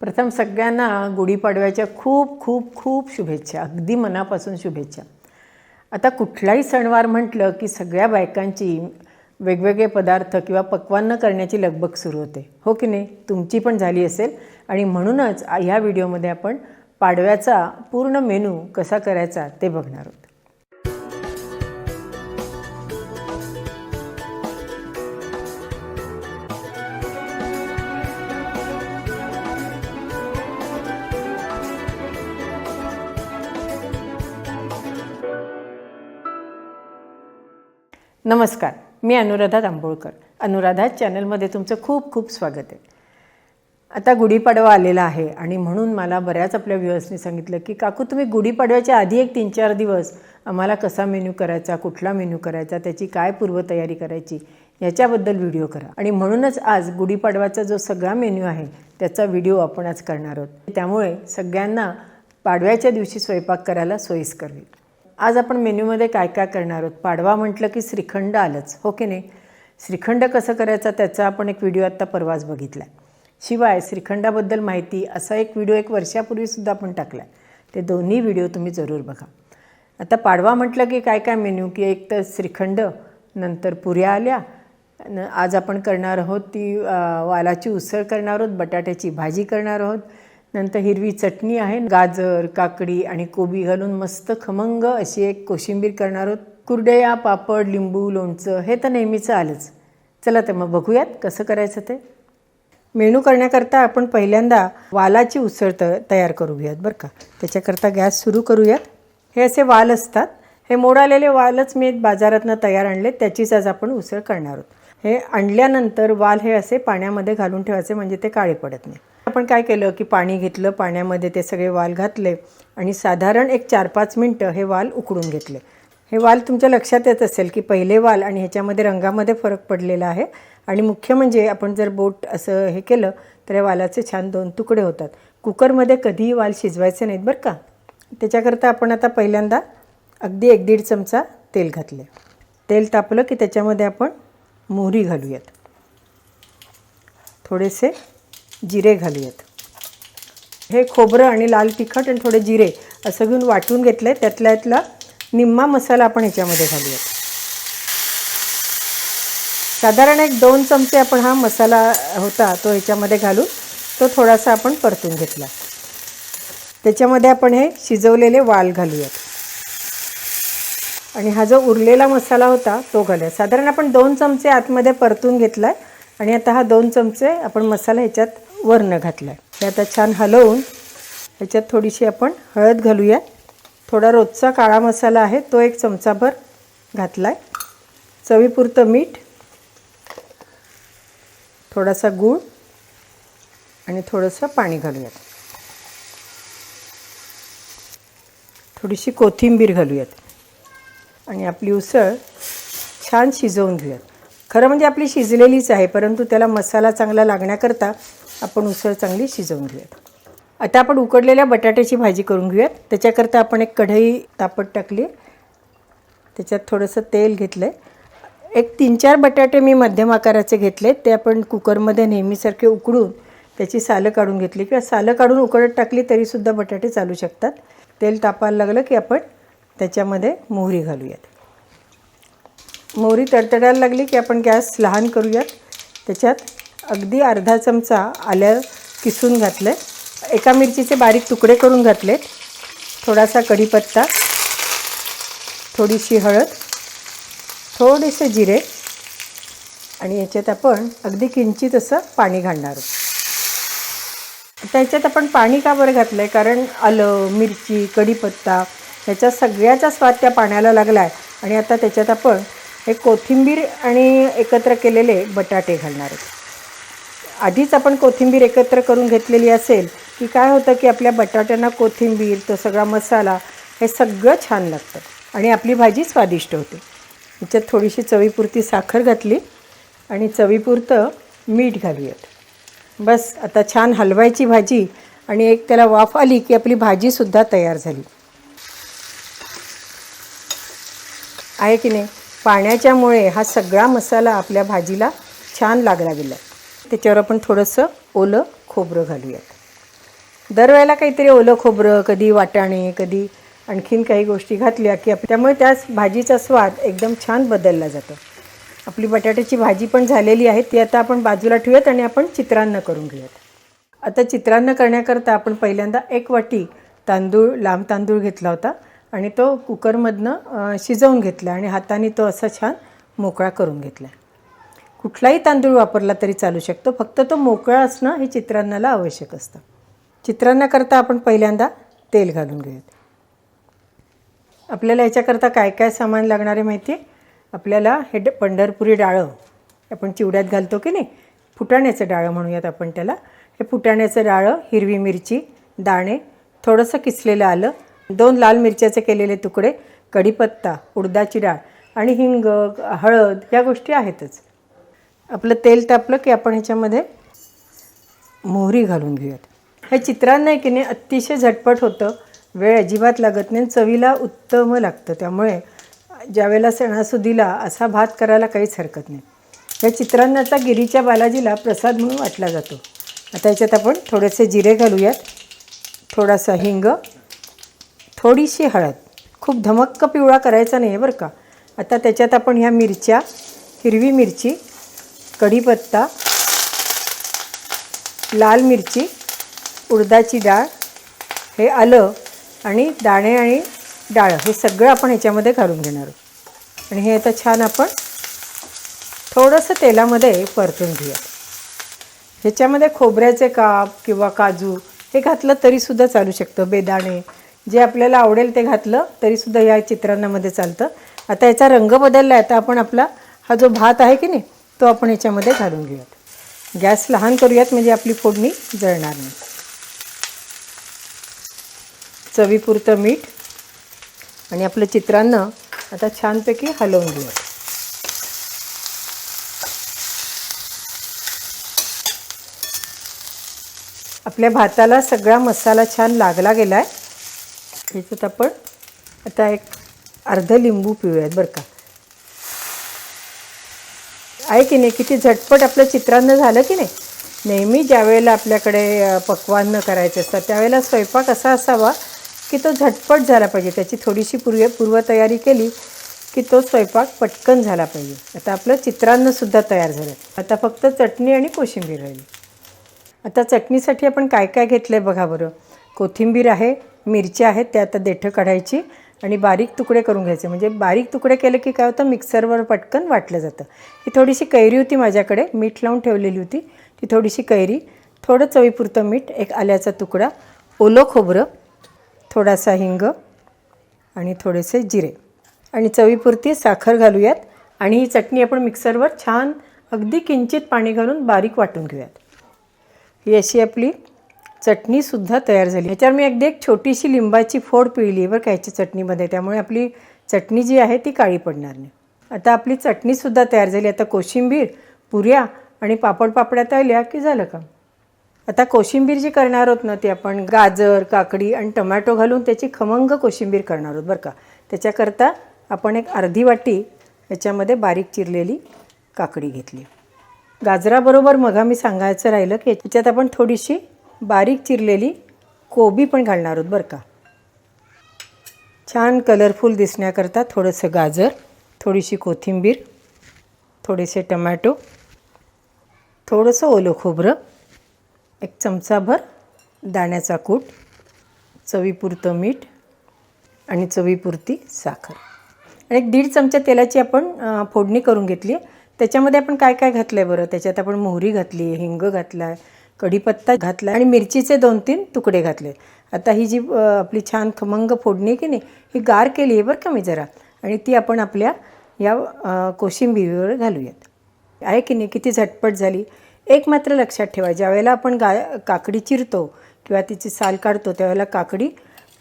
प्रथम सगळ्यांना गुढीपाडव्याच्या खूप खूप खूप शुभेच्छा. अगदी मनापासून शुभेच्छा. आता कुठलाही सणवार म्हटलं की सगळ्या बायकांची वेगवेगळे पदार्थ किंवा पक्वान्न करण्याची लगबग सुरू होते. हो की नाही? तुमची पण झाली असेल. आणि म्हणूनच ह्या व्हिडिओमध्ये आपण पाडव्याचा पूर्ण मेनू कसा करायचा ते बघणार आहोत. नमस्कार मी अनुराधा तांबोळकर अनुराधा चॅनलमध्ये तुमचं खूप खूप स्वागत आहे. आता गुढीपाडवा आलेला आहे आणि म्हणून मला बऱ्याच आपल्या व्ह्युअर्सनी सांगितलं की काकू तुम्ही गुढीपाडव्याच्या आधी एक तीन चार दिवस आम्हाला कसा मेन्यू करायचा कुठला मेन्यू करायचा त्याची काय पूर्वतयारी करायची याच्याबद्दल व्हिडिओ करा. आणि म्हणूनच आज गुढीपाडव्याचा जो सगळा मेन्यू आहे त्याचा व्हिडिओ आपण आज करणार आहोत. त्यामुळे सगळ्यांना पाडव्याच्या दिवशी स्वयंपाक करायला सोयीस्कर होईल. आज आपण मेन्यूमध्ये काय काय करणार आहोत? पाडवा म्हटलं की श्रीखंड आलंच हो की नाही? श्रीखंड कसं करायचा त्याचा आपण एक व्हिडिओ आत्ता परवाच बघितला शिवाय श्रीखंडाबद्दल माहिती असा एक व्हिडिओ एक वर्षापूर्वीसुद्धा आपण टाकला आहे ते दोन्ही व्हिडिओ तुम्ही जरूर बघा. आता पाडवा म्हटलं की काय काय मेन्यू? की एक तर श्रीखंड नंतर पुऱ्या आल्या. न- आज आपण करणार आहोत ती वालाची उसळ करणार आहोत बटाट्याची भाजी करणार आहोत. नंतर हिरवी चटणी आहे गाजर काकडी आणि कोबी घालून मस्त खमंग अशी एक कोशिंबीर करणार आहोत. कुरडया पापड लिंबू लोणचं हे तर नेहमीचं आलंच चला तर मग बघूयात कसं करायचं ते. मेनू करण्याकरता आपण पहिल्यांदा वालाची उसळ त तयार करूयात बरं का. त्याच्याकरता गॅस सुरू करूयात. हे असे वाल असतात. हे मोडालेले वालच मी बाजारातनं तयार आणले त्याचीच आज आपण उसळ करणार आहोत. हे आणल्यानंतर वाल हे असे पाण्यामध्ये घालून ठेवायचे म्हणजे ते काळे पडत नाही. आपण काय केलं की पाणी घेतलं पाण्यामध्ये ते सगळे वाल घातले आणि साधारण एक चार पाच मिनटं हे वाल उकडून घेतले. हे वाल तुमच्या लक्षात येत असेल की पहिले वाल आणि ह्याच्यामध्ये रंगामध्ये फरक पडलेला आहे आणि मुख्य म्हणजे आपण जर बोट असं हे केलं तर या वालाचे छान दोन तुकडे होतात. कुकरमध्ये कधीही वाल शिजवायचे नाहीत बरं का? त्याच्याकरता आपण आता पहिल्यांदा अगदी एक दीड चमचा तेल घातले तेल तापलं की त्याच्यामध्ये आपण मोहरी घालूयात. थोडेसे जिरे घालूयात. हे खोबरं आणि लाल तिखट आणि थोडे जिरे असं घेऊन वाटून घेतलं आहे त्यातल्या यातला निम्मा मसाला आपण ह्याच्यामध्ये घालूयात. साधारण एक दोन चमचे आपण हा मसाला होता तो ह्याच्यामध्ये घालून तो थोडासा आपण परतून घेतला. त्याच्यामध्ये आपण हे शिजवलेले वाल घालूयात. आणि हा जो उरलेला मसाला होता तो घालूया साधारण आपण दोन चमचे आतमध्ये परतून घेतला आहे आणि आता हा दोन चमचे आपण मसाला ह्याच्यात वरनं घातला आहे हे आता छान हलवून ह्याच्यात थोडीशी आपण हळद घालूया. थोडा रोजचा काळा मसाला आहे तो एक चमचाभर घातला आहे चवीपुरतं मीठ थोडासा गूळ आणि थोडंसं पाणी घालूयात. थोडीशी कोथिंबीर घालूयात. आणि आपली उसळ छान शिजवून घेऊयात. खरं म्हणजे आपली शिजलेलीच आहे परंतु त्याला मसाला चांगला लागण्याकरता आपण उसळ चांगली शिजवून घेऊयात. आता आपण उकडलेल्या बटाट्याची भाजी करून घेऊयात. त्याच्याकरता आपण एक कढई तापत टाकली त्याच्यात थोडंसं तेल घेतलं आहे एक तीन चार बटाटे मी मध्यम आकाराचे घेतले ते आपण कुकरमध्ये नेहमीसारखे उकडून त्याची सालं काढून घेतली. किंवा सालं काढून उकडत टाकली तरीसुद्धा बटाटे चालू शकतात. तेल तापायला लागलं की आपण त्याच्यामध्ये मोहरी घालूयात. मोहरी तडतडायला लागली की आपण गॅस लहान करूयात. त्याच्यात अगदी अर्धा चमचा आल्या किसून घातलं आहे एका मिरचीचे बारीक तुकडे करून घातलेत. थोडासा कढीपत्ता थोडीशी हळद थोडेसे जिरे आणि याच्यात आपण अगदी किंचित असं पाणी घालणार आहोत. आता याच्यात आपण पाणी का बरं घातलं आहे कारण आलं मिरची कढीपत्ता ह्याच्या सगळ्याचा स्वाद त्या पाण्याला लागला आहे आणि आता त्याच्यात आपण हे कोथिंबीर आणि एकत्र केलेले बटाटे घालणार आहोत. आधीच आपण कोथिंबीर एकत्र करून घेतलेली असेल की काय होतं की आपल्या बटाट्यांना कोथिंबीर तो सगळा मसाला हे सगळं छान लागतं आणि आपली भाजी स्वादिष्ट होते. ह्याच्यात थोडीशी चवीपुरती साखर घातली आणि चवीपुरतं मीठ घालूयात. बस आता छान हलवायची भाजी आणि एक त्याला वाफ आली की आपली भाजीसुद्धा तयार झाली. आहे की नाही? पाण्याच्यामुळे हा सगळा मसाला आपल्या भाजीला छान लागला गेला. त्याच्यावर आपण थोडंसं ओलं खोबरं घालूयात. दरवेळेला काहीतरी ओलं खोबरं कधी वाटाणे कधी आणखीन काही गोष्टी घातल्या की आप त्यामुळे त्या भाजीचा स्वाद एकदम छान बदलला जातो. आपली बटाट्याची भाजी पण झालेली आहे ती आता आपण बाजूला ठेवूयात आणि आपण चित्रान्न करून घेऊयात. आता चित्रान्न करण्याकरता आपण पहिल्यांदा एक वाटी तांदूळ लांब तांदूळ घेतला होता. आणि तो कुकरमधनं शिजवून घेतला आणि हाताने तो असा छान मोकळा करून घेतला. कुठलाही तांदूळ वापरला तरी चालू शकतो फक्त तो मोकळा असणं हे चित्रान्नाला आवश्यक असतं. चित्रांनाकरता आपण पहिल्यांदा तेल घालून घेऊयात. आपल्याला याच्याकरता काय काय सामान लागणार आहे माहिती आहे? आपल्याला हे ड पंढरपुरी डाळं आपण चिवड्यात घालतो की नाही? फुटाण्याचं डाळं म्हणूयात आपण त्याला. हे फुटाण्याचं डाळं हिरवी मिरची दाणे थोडंसं किसलेलं आलं दोन लाल मिरच्याचे केलेले तुकडे कढीपत्ता उडदाची डाळ आणि हिंग हळद या गोष्टी आहेतच. आपलं तेल तापलं की आपण ह्याच्यामध्ये मोहरी घालून घेऊयात. हे चित्रांना आहे की नाही अतिशय झटपट होतं. वेळ अजिबात लागत नाही चवीला उत्तम लागतं. त्यामुळे ज्यावेळेला सणासुदीला असा भात करायला काहीच हरकत नाही. या चित्रांनाचा गिरीच्या बालाजीला प्रसाद म्हणून वाटला जातो. आता याच्यात आपण थोडेसे जिरे घालूयात. थोडासा हिंग थोडीशी हळद. खूप धमक्क पिवळा करायचा नाही आहे बरं का? आता त्याच्यात आपण ह्या मिरच्या हिरवी मिरची कढीपत्ता लाल मिरची उडदाची डाळ हे आलं आणि दाणे आणि डाळ हे सगळं आपण ह्याच्यामध्ये घालून घेणार आहोत. आणि हे आता छान आपण थोडंसं तेलामध्ये परतून घेऊया ह्याच्यामध्ये खोबऱ्याचे काप किंवा काजू हे घातलं तरीसुद्धा चालू शकतं. बेदाणे जे आपल्याला आवडेल ते घातलं तरीसुद्धा या चित्रांनामध्ये चालतं. आता याचा रंग बदलला आहे आता आपण आपला हा जो भात आहे की नाही तो आपण याच्यामध्ये घालून घेऊयात. गॅस लहान करूयात म्हणजे आपली फोडणी जळणार नाही. चवीपुरतं मीठ आणि आपलं चित्रांना आता छानपैकी हलवून घेऊयात. आपल्या भाताला सगळा मसाला छान लागला गेला आहे ह्याच्यात आपण आता एक अर्ध लिंबू पिऊयात बरं का. आहे की नाही? किती झटपट आपलं चित्रान्न झालं की नाही? नेहमी ज्या वेळेला आपल्याकडे पक्वान्न करायचे असतात त्यावेळेला स्वयंपाक असा असावा की तो झटपट झाला पाहिजे. त्याची थोडीशी पूर्व पूर्वतयारी केली की तो स्वयंपाक पटकन झाला पाहिजे. आता आपलं चित्रान्नसुद्धा तयार झालं. आता फक्त चटणी आणि कोशिंबीर राहिली. आता चटणीसाठी आपण काय काय घेतलं आहे बघा बरं. कोथिंबीर आहे मिरच्या आहेत त्या आता देठं काढायची आणि बारीक तुकडे करून घ्यायचे. म्हणजे बारीक तुकडे केले की काय होतं मिक्सरवर पटकन वाटलं जातं. ही थोडीशी कैरी होती माझ्याकडे मीठ लावून ठेवलेली होती. ती थोडीशी कैरी थोडं चवीपुरतं मीठ एक आल्याचा तुकडा ओलं खोबरं थोडासा हिंग आणि थोडेसे जिरे. आणि चवीपुरती साखर घालूयात आणि ही चटणी आपण मिक्सरवर छान अगदी किंचित पाणी घालून बारीक वाटून घेऊयात. ही अशी आपली चटणीसुद्धा तयार झाली. ह्याच्यावर मी अगदी एक छोटीशी लिंबाची फोड पिळली आहे बरं का ह्याची चटणीमध्ये. त्यामुळे आपली चटणी जी आहे ती काळी पडणार नाही. आता आपली चटणीसुद्धा तयार झाली. आता कोशिंबीर पुऱ्या आणि पापड पापड्या तळल्या की झालं का? आता कोशिंबीर जी करणार आहोत ना ती आपण गाजर काकडी आणि टमॅटो घालून त्याची खमंग कोशिंबीर करणार आहोत बरं का? त्याच्याकरता आपण एक अर्धी वाटी याच्यामध्ये बारीक चिरलेली काकडी घेतली. गाजराबरोबर मग मी सांगायचं राहिलं की याच्यात आपण थोडीशी बारीक चिरलेली कोबी पण घालणार आहोत बरं का. छान कलरफुल दिसण्याकरता थोडंसं गाजर थोडीशी कोथिंबीर थोडेसे टमॅटो थोडंसं ओलं खोबरं एक चमचाभर दाण्याचा कूट चवीपुरतं मीठ आणि चवीपुरती साखर. आणि एक दीड चमचा तेलाची आपण फोडणी करून घेतली त्याच्यामध्ये आपण काय काय घातलं आहे बरं? त्याच्यात आपण मोहरी घातली हिंग घातला आहे कढीपत्ता घातला आणि मिरचीचे दोन तीन तुकडे घातले. आता ही जी आपली छान खमंग फोडणी की नाही ही गार केली आहे बरं का मी जरा. आणि ती आपण आपल्या या कोशिंबीरीवर घालूयात. आहे की नाही किती झटपट झाली. एक मात्र लक्षात ठेवा ज्यावेळेला आपण गा काकडी चिरतो किंवा तिची साल काढतो त्यावेळेला काकडी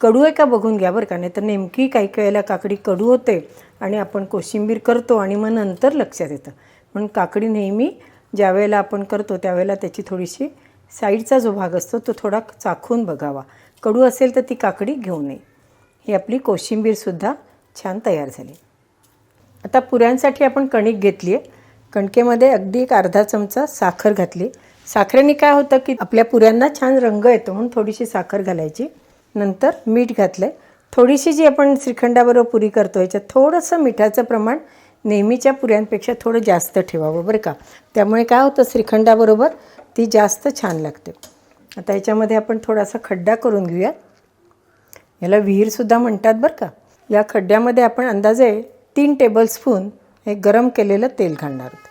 कडू आहे का बघून घ्या बरं का नाही तर नेमकी काही काही वेळेला काकडी कडू होते आणि आपण कोशिंबीर करतो आणि मग नंतर लक्षात येतं. म्हणून काकडी नेहमी ज्यावेळेला आपण करतो त्यावेळेला त्याची थोडीशी साईडचा जो भाग असतो तो थोडा चाखून बघावा. कडू असेल तर ती काकडी घेऊ नये. ही आपली कोशिंबीरसुद्धा छान तयार झाली. आता पुऱ्यांसाठी आपण कणिक घेतली आहे कणकेमध्ये अगदी एक अर्धा चमचा साखर घातली. साखरेने काय होतं की आपल्या पुऱ्यांना छान रंग येतो म्हणून थोडीशी साखर घालायची. नंतर मीठ घातलं थोडीशी जी आपण श्रीखंडाबरोबर पुरी करतो याच्यात थोडंसं मिठाचं प्रमाण नेहमीच्या पुऱ्यांपेक्षा थोडं जास्त ठेवावं बरं का? त्यामुळे काय होतं श्रीखंडाबरोबर ती जास्त छान लागते. आता याच्यामध्ये आपण थोडासा खड्डा करून घेऊयात याला विहीरसुद्धा म्हणतात बरं का. या खड्ड्यामध्ये आपण अंदाजे तीन टेबलस्पून हे गरम केलेलं तेल घालणार आहोत.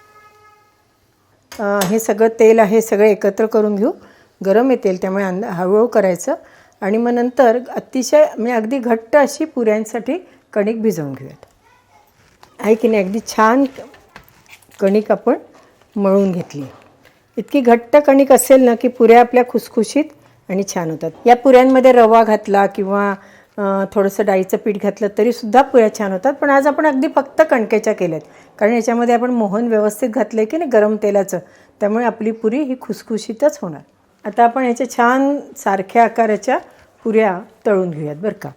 हे सगळं तेल आहे सगळं एकत्र करून घेऊ. गरम आहे तेल त्यामुळे अंदा हळूहळू करायचं. आणि मग नंतर अतिशय म्हणजे अगदी घट्ट अशी पुऱ्यांसाठी कणिक भिजवून घेऊयात. आहे की नाही? अगदी छान कणिक आपण मळून घेतली. इतकी घट्ट कणिक असेल ना की पुऱ्या आपल्या खुसखुशीत आणि छान होतात. या पुऱ्यांमध्ये रवा घातला किंवा थोडंसं डाळीचं पीठ घातलं तरीसुद्धा पुऱ्या छान होतात. पण आज आपण अगदी फक्त कणकेच्या केल्यात. कारण याच्यामध्ये आपण मोहन व्यवस्थित घातलं आहे की नाही? गरम तेलाचं. त्यामुळे आपली पुरी ही खुसखुशीतच होणार. आता आपण ह्याच्या छान सारख्या आकाराच्या पुऱ्या तळून घेऊयात बरं का.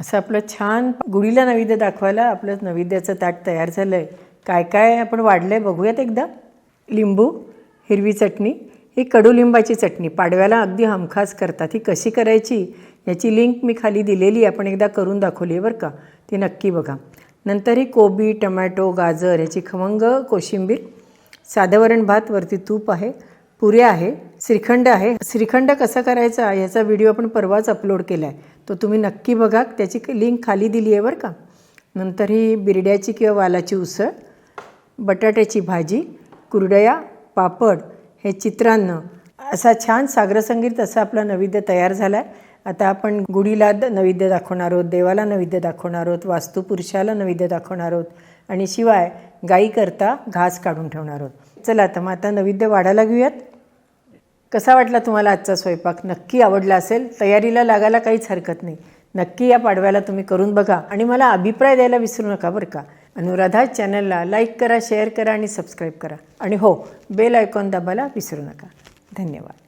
असं आपलं छान गुढीला नैवेद्य दाखवायला आपलं नैवेद्याचं ताट तयार झालं आहे काय काय आपण वाढलं आहे बघूयात एकदा. लिंबू हिरवी चटणी ही कडुलिंबाची चटणी. पाडव्याला अगदी हमखास करतात. ही कशी करायची याची लिंक मी खाली दिलेली आहे. आपण एकदा करून दाखवली आहे बरं का. ती नक्की बघा. नंतर ही कोबी टमॅटो गाजर याची खमंग कोशिंबीर. साधं वरण भात वरती तूप आहे. पुऱ्या आहे. श्रीखंड आहे. श्रीखंड कसा करायचा याचा व्हिडिओ आपण परवाच अपलोड केला आहे तो तुम्ही नक्की बघा. त्याची लिंक खाली दिली आहे बरं का. नंतर ही बिरड्याची किंवा वालाची उसळ. बटाट्याची भाजी कुरडया पापड हे चित्रान्न असा छान सागरसंगीत असा आपला नैवेद्य तयार झाला आहे आता आपण गुढीला नैवेद्य दाखवणार आहोत देवाला नैवेद्य दाखवणार आहोत वास्तुपुरुषाला नैवेद्य दाखवणार आहोत आणि शिवाय गाईकरता घास काढून ठेवणार आहोत. चला तर मग आता नैवेद्य वाढायला घेऊयात. कसा वाटला तुम्हाला आजचा स्वयंपाक? नक्की आवडला असेल? तयारीला लागायला काहीच हरकत नाही. नक्की या पाडव्याला तुम्ही करून बघा. आणि मला अभिप्राय द्यायला विसरू नका बरं का? अनुराधा चॅनलला लाईक करा शेअर करा आणि सबस्क्राईब करा. आणि हो बेल आयकॉन दाबायला विसरू नका. धन्यवाद.